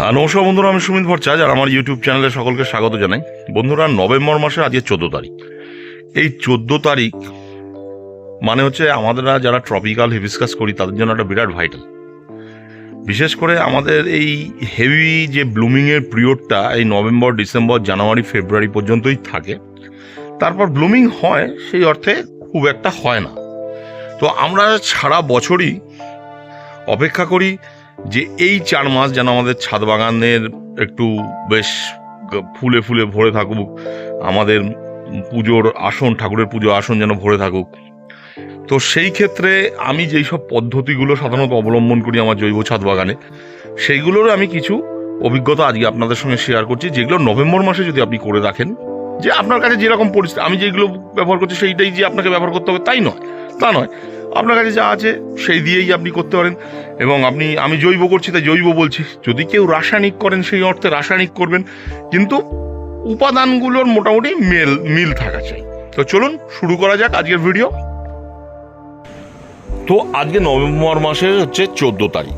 হ্যাঁ নমস্কার বন্ধুরা, আমি সুমিত ভট্টাচার্য আর আমার ইউটিউব চ্যানেলে সকলকে স্বাগত জানাই। বন্ধুরা, নভেম্বর মাসে আজকে চোদ্দ তারিখ। এই চোদ্দ তারিখ মানে হচ্ছে আমাদের যারা ট্রপিক্যাল হিবিসকাস করি, তাদের জন্য একটা বিরাট ভাইটাল বিশেষ করে আমাদের এই হেভি যে ব্লুমিংয়ের পিরিয়ডটা এই নভেম্বর, ডিসেম্বর, জানুয়ারি, ফেব্রুয়ারি পর্যন্তই থাকে। তারপর ব্লুমিং হয়, সেই অর্থে খুব একটা হয় না। তো আমরা সারা বছরই অপেক্ষা করি যে এই চার মাস যেন আমাদের ছাদ বাগানের একটু বেশ ফুলে ফুলে ভরে থাকুক, আমাদের পুজোর আসন, ঠাকুরের পুজো আসন যেন ভরে থাকুক। তো সেই ক্ষেত্রে আমি যেই সব পদ্ধতিগুলো সাধারণত অবলম্বন করি আমার জৈব ছাদ বাগানে, সেইগুলোর আমি কিছু অভিজ্ঞতা আজকে আপনাদের সঙ্গে শেয়ার করছি, যেগুলো নভেম্বর মাসে যদি আপনি করে রাখেন, যে আপনার কাছে যেরকম পরিস্থিতি, আমি যেগুলো ব্যবহার করছি সেইটাই যে আপনাকে ব্যবহার করতে হবে তাই নয়, তা নয়। আপনার কাছে যা আছে সেই দিয়েই আপনি করতে পারেন। এবং আপনি, আমি জৈব করছি, তাই জৈব বলছি। যদি কেউ রাসায়নিক করেন, সেই অর্থে রাসায়নিক করবেন। কিন্তু উপাদানগুলোর মোটামুটি মেল, মিল থাকা চাই। তো চলুন, শুরু করা যাক আজকের ভিডিও। তো আজকে নভেম্বর মাসের হচ্ছে চোদ্দ তারিখ।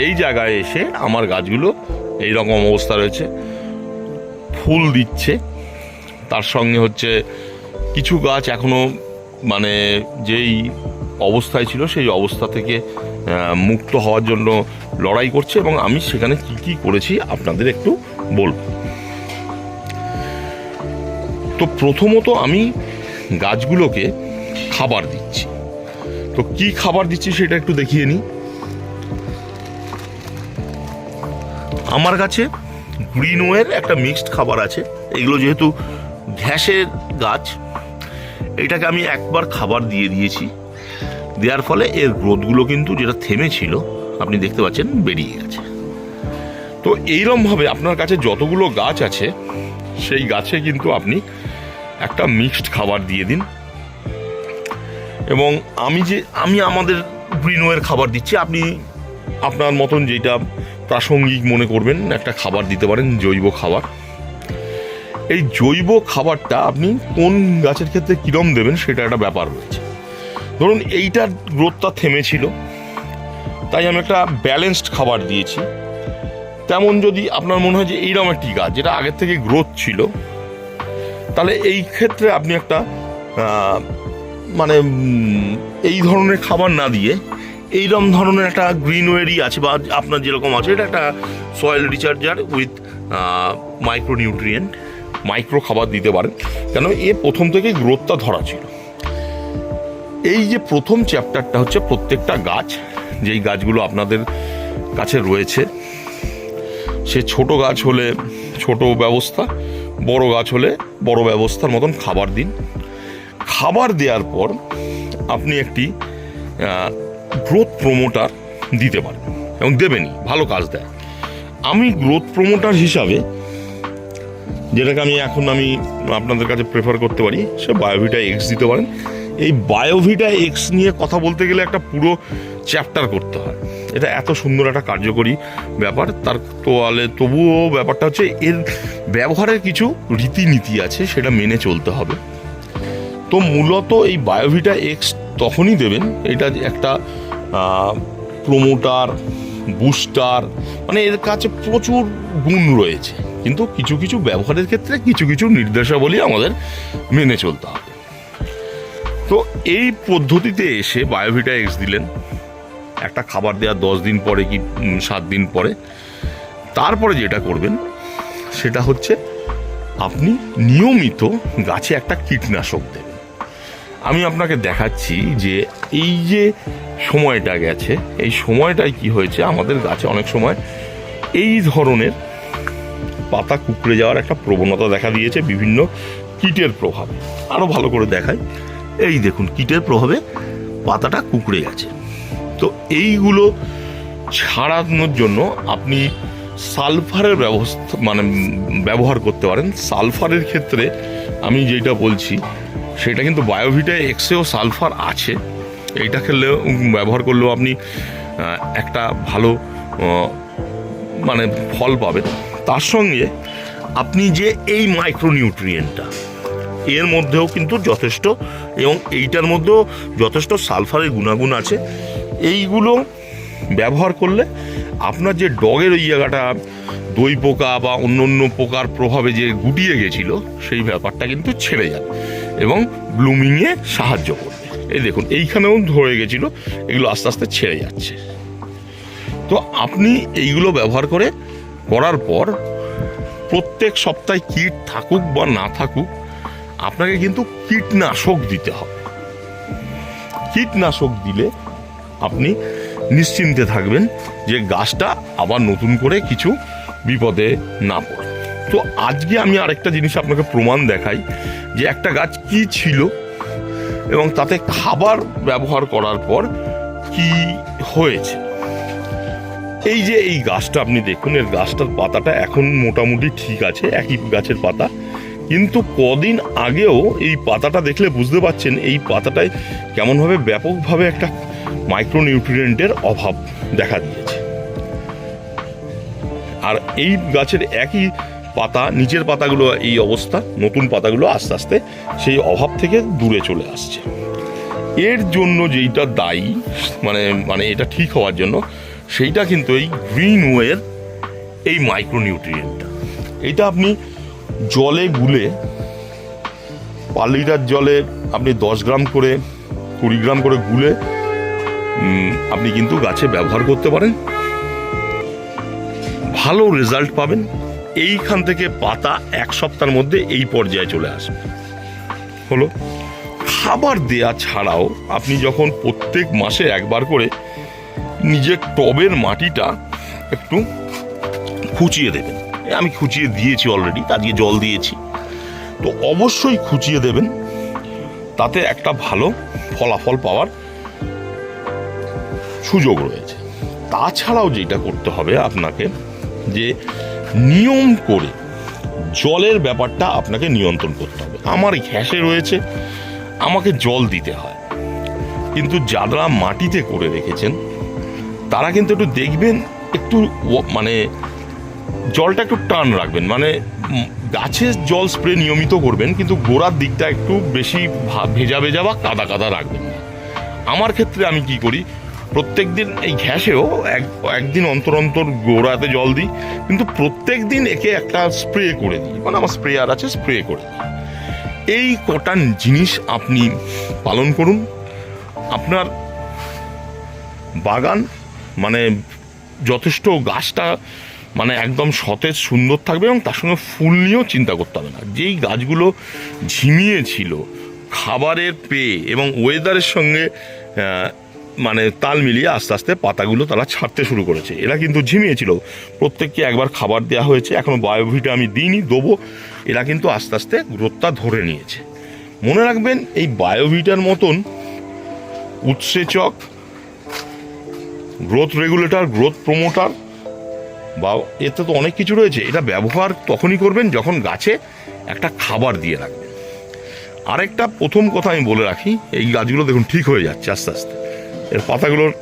এই জায়গায় এসে আমার গাছগুলো এই রকম অবস্থা রয়েছে। ফুল দিচ্ছে। তার সঙ্গে হচ্ছে কিছু গাছ এখনও মানে যেই অবস্থায় ছিল, সেই অবস্থা থেকে মুক্ত হওয়ার জন্য লড়াই করছে এবং আমি সেখানে কি কি করেছি আপনাদের একটু বলব। তো প্রথমত আমি গাছগুলোকে খাবার দিচ্ছি। তো কি খাবার দিচ্ছি সেটা একটু দেখিয়ে নিই। আমার কাছে গ্রিনওয়ের একটা মিক্সড খাবার আছে। এগুলো যেহেতু ঘ্যাসের গাছ, এটাকে আমি একবার খাবার দিয়ে দিয়েছি। দেওয়ার ফলে এর গ্রোথগুলো কিন্তু যেটা থেমেছিল, আপনি দেখতে পাচ্ছেন বেরিয়ে গেছে। তো এইরমভাবে আপনার কাছে যতগুলো গাছ আছে, সেই গাছে কিন্তু আপনি একটা মিক্সড খাবার দিয়ে দিন। এবং আমি যে, আমি আমাদের গ্রিনওয়ের খাবার দিচ্ছি, আপনি আপনার মতন যেটা প্রাসঙ্গিক মনে করবেন, একটা খাবার দিতে পারেন, জৈব খাবার। এই জৈব খাবারটা আপনি কোন গাছের ক্ষেত্রে কীরম দেবেন, সেটা একটা ব্যাপার রয়েছে। ধরুন এইটার গ্রোথটা থেমেছিল, তাই আমি একটা ব্যালেন্সড খাবার দিয়েছি। তেমন যদি আপনার মনে হয় যে এইরকম একটি গাছ যেটা আগের থেকে গ্রোথ ছিল, তাহলে এই ক্ষেত্রে আপনি একটা মানে এই ধরনের খাবার না দিয়ে এইরকম ধরনের একটা গ্রিনওয়েরি আছে বা আপনার যেরকম আছে, এটা একটা soil recharger with micro nutrient micro খাবার দিতে পারেন। কেন এ প্রথম থেকেই গ্রোথটা ধরা ছিল। এই যে প্রথম চ্যাপ্টারটা হচ্ছে প্রত্যেকটা গাছ, যেই গাছগুলো আপনাদের কাছে রয়েছে, সে ছোট গাছ হলে ছোট ব্যবস্থা, বড় গাছ হলে বড় ব্যবস্থার মতন খাবার দিন। খাবার দেওয়ার পর আপনি একটি গ্রোথ প্রমোটার দিতে পারেন এবং দেবেনই ভালো কাজ দেয়। আমি গ্রোথ প্রমোটার হিসাবে, যেটাকে আমি এখন আমি আপনাদের কাছে প্রেফার করতে পারি, সে বায়োভিটা এক্স দিতে পারেন। এই বায়োভিটা এক্স নিয়ে কথা বলতে গেলে একটা পুরো চ্যাপ্টার করতে হয়। এটা এত সুন্দর একটা কার্যকরী ব্যাপার। তার তোয়ালে তবুও ব্যাপারটা হচ্ছে এর ব্যবহারের কিছু রীতিনীতি আছে, সেটা মেনে চলতে হবে। তো মূলত এই বায়োভিটা এক্স তখনই দেবেন, এটা একটা প্রমোটার বুস্টার মানে এর কাছে প্রচুর গুণ রয়েছে। কিন্তু কিছু কিছু ব্যবহারের ক্ষেত্রে কিছু কিছু নির্দেশাবলী আমাদের মেনে চলতে হবে। তো এই পদ্ধতিতে এসে বায়োভিটা এক্স দিলেন। একটা খাবার দেওয়ার দশ দিন পরে কি সাত দিন পরে। তারপরে যেটা করবেন, সেটা হচ্ছে আপনি নিয়মিত গাছে একটা কীটনাশক দেবেন আমি আপনাকে দেখাচ্ছি যে এই যে সময়টা গেছে, এই সময়টায় কি হয়েছে, আমাদের গাছে অনেক সময় এই ধরনের পাতা কুকড়ে যাওয়ার একটা প্রবণতা দেখা দিয়েছে বিভিন্ন কীটের প্রভাবে। আরও ভালো করে দেখায় এই দেখুন, কীটের প্রভাবে পাতাটা কুকড়ে গেছে। তো এইগুলো ছাড়ানোর জন্য আপনি সালফারের ব্যবস্থা মানে ব্যবহার করতে পারেন। সালফারের ক্ষেত্রে আমি যেটা বলছি, সেটা কিন্তু বায়োভিটা, এক্সেও সালফার আছে। এইটা খেলেও ব্যবহার করলেও আপনি একটা ভালো মানে ফল পাবেন। তার সঙ্গে আপনি যে এই মাইক্রোনিউট্রিয়েন্টটা এর মধ্যেও কিন্তু যথেষ্ট এবং এইটার মধ্যেও যথেষ্ট সালফারের গুণাগুণ আছে। এইগুলো ব্যবহার করলে আপনার যে ডগের ওই জায়গাটা, দই পোকা বা অন্য অন্য পোকার প্রভাবে যে গুটিয়ে গেছিল, সেই ব্যাপারটা কিন্তু ছেড়ে যাবে এবং ব্লুমিংয়ে সাহায্য করবে। এই দেখুন, এইখানেও ধরে গেছিল, এগুলো আস্তে আস্তে ছেড়ে যাচ্ছে। তো আপনি এইগুলো ব্যবহার করে করার পর প্রত্যেক সপ্তাহে কীট থাকুক বা না থাকুক আপনাকে কিন্তু কীটনাশক দিতে হবে। কীটনাশক দিলে আপনি নিশ্চিন্তে থাকবেন যে গাছটা আবার নতুন করে কিছু বিপদে না পড়ে তো আজকে আমি আরেকটা জিনিস আপনাকে প্রমাণ দেখাই যে একটা গাছ কি ছিল এবং তাতে খাবার ব্যবহার করার পর কি হয়েছে। এই যে এই গাছটা আপনি দেখুন, এর গাছটার পাতাটা এখন মোটামুটি ঠিক আছে, একই গাছের পাতা। কিন্তু কদিন আগেও এই পাতাটা দেখলে বুঝতে পারছেন এই পাতাটায় কেমনভাবে ব্যাপকভাবে একটা মাইক্রোনিউট্রিয়েন্টের অভাব দেখা দিয়েছে। আর এই গাছের একই পাতা, নিচের পাতাগুলো এই অবস্থা, নতুন পাতাগুলো আস্তে আস্তে সেই অভাব থেকে দূরে চলে আসছে। এর জন্য যেইটা দায়ী মানে মানে এটা ঠিক হওয়ার জন্য সেইটা কিন্তু এই গ্রিন ওয়ের এই মাইক্রোনিউট্রিয়েন্টটা এটা আপনি জলে গুলে পার লিটার জলে আপনি দশ গ্রাম করে কুড়ি গ্রাম করে গুলে আপনি কিন্তু গাছে ব্যবহার করতে পারেন। ভালো রেজাল্ট পাবেন। এইখান থেকে পাতা এক সপ্তাহের মধ্যে এই পর্যায়ে চলে আসবে। হলো, খাবার দেয়া ছাড়াও আপনি যখন প্রত্যেক মাসে একবার করে নিজের টবের মাটিটা একটু খুঁচিয়ে দেবেন। আমি খুঁচিয়ে দিয়েছি অলরেডি আজকে জল দিয়েছি। তো অবশ্যই খুঁচিয়ে দেবেন, তাতে একটা ভালো ফলাফল পাওয়ার সুযোগ রয়েছে। তাছাড়াও যেটা করতে হবে আপনাকে, যে নিয়ম করে জলের ব্যাপারটা আপনাকে নিয়ন্ত্রণ করতে হবে। আমার ঘ্যাসে রয়েছে, আমাকে জল দিতে হয়। কিন্তু যারা মাটিতে করে রেখেছেন, তারা কিন্তু একটু দেখবেন, একটু মানে জলটা একটু টান রাখবেন মানে গাছের জল স্প্রে নিয়মিত করবেন, কিন্তু গোড়ার দিকটা একটু বেশি ভেজা ভেজা বা কাদা কাদা রাখবেন না। আমার ক্ষেত্রে আমি কি করি প্রত্যেক দিন এই ঘ্যাসেও এক, একদিন অন্তর অন্তর গোড়াতে জল দিই, কিন্তু প্রত্যেক দিন একে একটা স্প্রে করে দিই মানে আমার স্প্রেয়ার আছে স্প্রে করে দিই। এই কটা জিনিস আপনি পালন করুন। আপনার বাগান মানে যথেষ্ট গাছটা মানে একদম সতেজ, সুন্দর থাকবে এবং তার সঙ্গে ফুল নিয়েও চিন্তা করতে হবে না। যেই গাছগুলো ঝিমিয়ে ছিল খাবারের পেয়ে এবং ওয়েদারের সঙ্গে মানে তাল মিলিয়ে আস্তে আস্তে পাতাগুলো তারা ছাড়তে শুরু করেছে। এরা কিন্তু ঝিমিয়েছিল। প্রত্যেককে একবার খাবার দেওয়া হয়েছে। এখনও বায়োভিটা আমি দিইনি, দেবো। এরা কিন্তু আস্তে আস্তে গ্রোথটা ধরে নিয়েছে। মনে রাখবেন, এই বায়োভিটার মতন উৎসেচক গ্রোথ রেগুলেটর গ্রোথ প্রমোটার বা এতে তো অনেক কিছু রয়েছে। এটা ব্যবহার তখনই করবেন যখন গাছে একটা খাবার দিয়ে রাখবেন। আরেকটা প্রথম কথা আমি বলে রাখি এই গাছগুলো দেখুন ঠিক হয়ে যাচ্ছে আস্তে আস্তে। এর পাতাগুলোর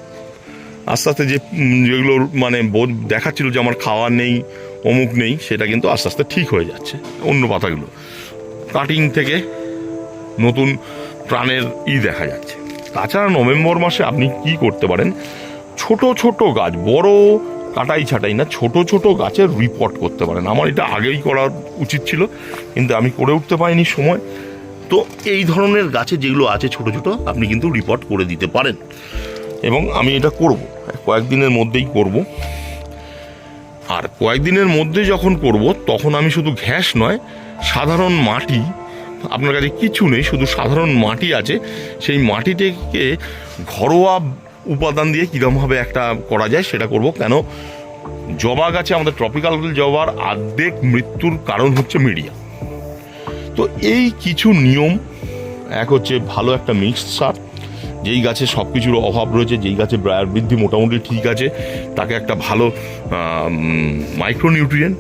আস্তে আস্তে যে উম, যেগুলোর মানে বোধ- দেখাচ্ছিল যে আমার খাওয়ার নেই অমুক নেই সেটা কিন্তু আস্তে আস্তে ঠিক হয়ে যাচ্ছে অন্য পাতাগুলো। কাটিং থেকে নতুন প্রাণের ই দেখা যাচ্ছে। তাছাড়া নভেম্বর মাসে আপনি কি করতে পারেন? ছোট ছোট গাছ বড় কাটাই ছাটাই না, ছোট ছোট গাছের রিপোর্ট করতে পারেন। আমার এটা আগেই করা উচিত ছিল, কিন্তু আমি করে উঠতে পারিনি সময়। তো এই ধরনের গাছে যেগুলো আছে ছোট ছোট, আপনি কিন্তু রিপোর্ট করে দিতে পারেন। এবং আমি এটা করব, কয়েকদিনের মধ্যেই করব। আর কয়েকদিনের মধ্যে যখন করব, তখন আমি শুধু ঘ্যাস নয়, সাধারণ মাটি, আপনার কাছে কিছু নেই, শুধু সাধারণ মাটি আছে। সেই মাটিটাকে ঘরোয়া উপাদান দিয়ে কীরকমভাবে একটা করা যায় সেটা করব। কেন? জবা গাছে আমাদের ট্রপিক্যাল জবার আর্ধেক মৃত্যুর কারণ হচ্ছে মিডিয়া। তো এই কিছু নিয়ম, এক হচ্ছে ভালো একটা মিক্সড সার, যেই গাছে সব কিছুর অভাব রয়েছে, যেই গাছে ব্রায়ার বৃদ্ধি মোটামুটি ঠিক আছে, তাকে একটা ভালো মাইক্রোনিউট্রিয়েন্ট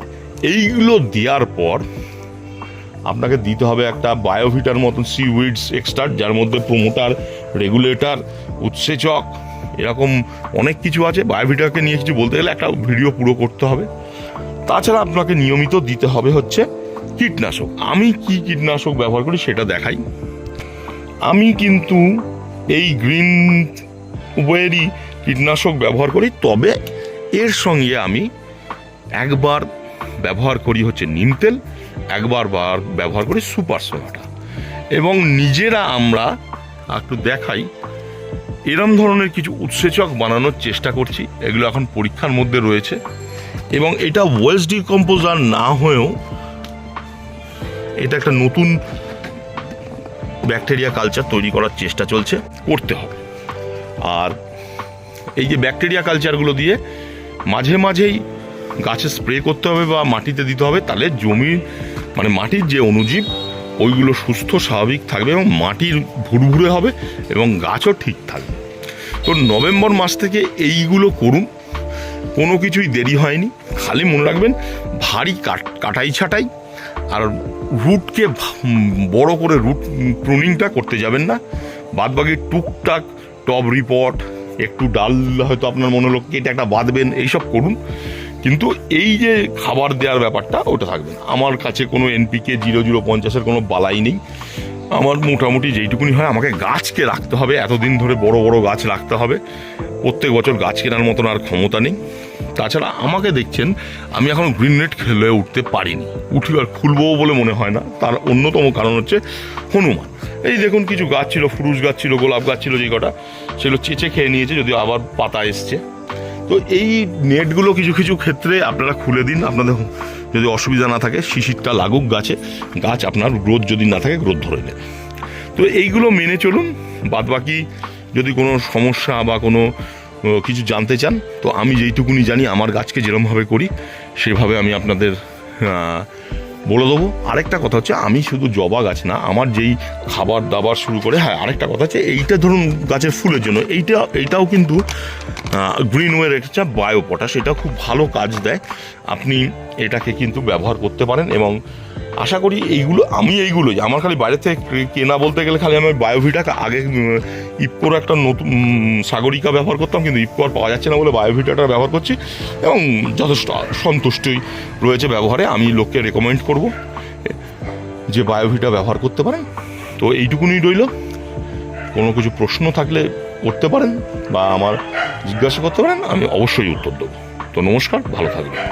এইগুলো দেওয়ার পর আপনাকে দিতে হবে একটা বায়োভিটার মতন সি উইডস এক্সট্রাট যার মধ্যে প্রোমোটার রেগুলেটর উৎসেচক এরকম অনেক কিছু আছে। বায়োভিটাকে নিয়ে কিছু বলতে গেলে একটা ভিডিও পুরো করতে হবে। তাছাড়া আপনাকে নিয়মিত দিতে হবে হচ্ছে কীটনাশক। আমি কি কীটনাশক ব্যবহার করি সেটা দেখাই। আমি কিন্তু এই গ্রিন ওয়েরই কীটনাশক ব্যবহার করি, তবে এর সঙ্গে আমি একবার ব্যবহার করি হচ্ছে নিম তেল, একবার বার ব্যবহার করি সুপার সোনাটা এবং নিজেরা আমরা একটু দেখাই এরম ধরনের কিছু উৎসেচক বানানোর চেষ্টা করছি। এগুলো এখন পরীক্ষার মধ্যে রয়েছে। এবং এটা ওয়েস্ট ডিকম্পোজার না হয়েও এটা একটা নতুন ব্যাকটেরিয়া কালচার তৈরি করার চেষ্টা চলছে, করতে হবে। আর এই যে ব্যাকটেরিয়া কালচারগুলো দিয়ে মাঝে মাঝেই গাছে স্প্রে করতে হবে বা মাটিতে দিতে হবে, তাহলে জমি মানে মাটির যে অনুজীব ওইগুলো সুস্থ, স্বাভাবিক থাকবে এবং মাটির ভুরভুরে হবে এবং গাছও ঠিক থাকবে। তো নভেম্বর মাস থেকে এইগুলো করুন, কোনো কিছুই দেরি হয়নি। খালি মনে রাখবেন, ভারী কাট, কাটাই ছাটাই, আর রুটকে বড় করে রুট প্রুনিংটা করতে যাবেন না। বাদবাকি টুকটাক টপ রিপোর্ট, একটু ডাল হয়তো আপনার মনে হলো, কেটে একটা বাঁধবেন, এইসব করুন। কিন্তু এই যে খাবার দেওয়ার ব্যাপারটা, ওটা থাকবে না। আমার কাছে কোনো এনপিকে জিরো জিরো পঞ্চাশের কোনো বালাই নেই। আমার মোটামুটি যেইটুকুনি হয়, আমাকে গাছকে রাখতে হবে। এতদিন ধরে বড় বড় গাছ রাখতে হবে। প্রত্যেক বছর গাছ কেনার মতন আর ক্ষমতা নেই। তাছাড়া আমাকে দেখছেন, আমি এখন গ্রিন নেট খেলে উঠতে পারিনি। উঠি আর খুলবো বলে মনে হয় না। তার অন্যতম কারণ হচ্ছে হনুমান। এই দেখুন কিছু গাছ ছিল ফুরুস গাছ ছিল, গোলাপ গাছ ছিল, যে কটা। সেগুলো চেঁচে খেয়ে নিয়েছে, যদিও আবার পাতা এসছে। তো এই নেটগুলো কিছু কিছু ক্ষেত্রে আপনারা খুলে দিন, আপনাদের যদি অসুবিধা না থাকে, শিশিরটা লাগুক গাছে, গাছ আপনার গ্রোথ যদি না থাকে, গ্রোথ ধরে নেয়। তো এইগুলো মেনে চলুন বাদ বাকি যদি কোনো সমস্যা বা কোনো কিছু জানতে চান, তো আমি যেইটুকুনি জানি, আমার গাছকে যেরমভাবে করি, সেভাবে আমি আপনাদের বলে দেবো, আরেকটা কথা হচ্ছে, আমি শুধু জবা গাছ না, আমার যেই খাবার দাবার শুরু করে হ্যাঁ আরেকটা কথা হচ্ছে, এইটা ধরুন গাছের ফুলের জন্য, এইটা, এইটাও কিন্তু গ্রিনওয়ের একটা বায়ো পটাশ এটা খুব ভালো কাজ দেয়। আপনি এটাকে কিন্তু ব্যবহার করতে পারেন এবং আশা করি এইগুলো আমি এইগুলোই আমার খালি বাইরে থেকে কেনা বলতে গেলে খালি আমি বায়োভিটাকে আগে উম, ইফকোর একটা নতুন সাগরিকা ব্যবহার করতাম কিন্তু ইফকো আর পাওয়া যাচ্ছে না বলে বায়োভিটাটা ব্যবহার করছি এবং যথেষ্ট সন্তুষ্টই রয়েছে ব্যবহারে আমি লোককে রেকমেন্ড করব যে বায়োভিটা ব্যবহার করতে পারেন। তো এইটুকুনি রইল। কোনো কিছু প্রশ্ন থাকলে করতে পারেন বা আমার জিজ্ঞাসা করতে পারেন আমি অবশ্যই উত্তর দেবো। তো নমস্কার ভালো থাকবেন।